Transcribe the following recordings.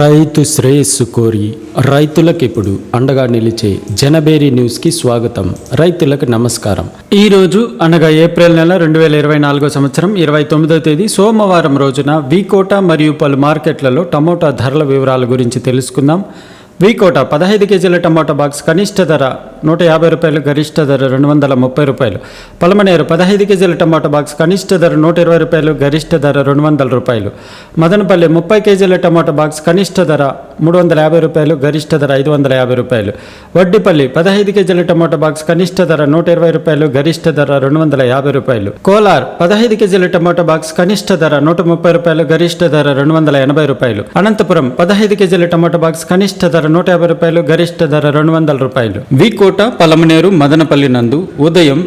రైతు శ్రేయస్సు కోరి రైతులకు ఇప్పుడు అండగా నిలిచే జనబేరి న్యూస్కి స్వాగతం. రైతులకు నమస్కారం. ఈ రోజు అనగా ఏప్రిల్ నెల రెండు వేల ఇరవై నాలుగో సంవత్సరం ఇరవై తొమ్మిదో తేదీ సోమవారం రోజున వీకోట మరియు పలు మార్కెట్లలో టమోటా ధరల వివరాల గురించి తెలుసుకుందాం. వీకోట పదహైదు కేజీల టమాటో బాక్స్ కనిష్ట ధర నూట యాభై రూపాయలు గరిష్ట ధర రెండు వందల ముప్పై రూపాయలు. పలమనేరు పదహైదు కేజీల టమాటో బాక్స్ కనిష్ట ధర నూట ఇరవై రూపాయలు గరిష్ట ధర రెండు వందల రూపాయలు. మదనపల్లి ముప్పై కేజీల టమాటో బాక్స్ కనిష్ట ధర మూడు వందల యాభై రూపాయలు గరిష్ట ధర ఐదు వందల యాభై రూపాయలు. వడ్డిపల్లి పదహైదు కేజీల టమోటా బాక్స్ కనిష్ట ధర నూట ఇరవై రూపాయలు గరిష్ట ధర రెండు వందల యాభై రూపాయలు. కోలార్ పదహైదు కేజీల టమోటా బాక్స్ కనిష్ట ధర నూట ముప్పై రూపాయలు గరిష్ట ధర రెండు వందల ఎనభై రూపాయలు. అనంతపురం పదహైదు కేజీల టమోటా బాక్స్ కనిష్ట ధర నూట యాభై రూపాయలు గరిష్ట ధర రెండు వందల రూపాయలు. వికోట పలమనేరు మదనపల్లి నందు ఉదయం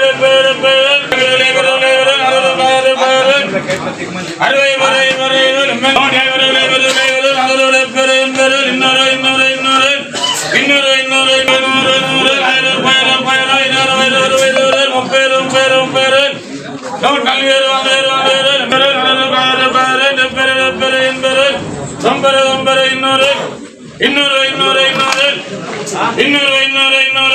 அறுவை முறை முறை இன்னொரு இன்னொரு இன்னொரு இன்னொரு இன்னொரு இன்னொரு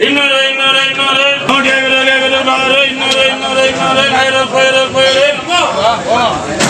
இன்னொரு இன்னொரு இன்னொரு இன்னொரு இன்னொரு இன்னொரு இன்னொரு oh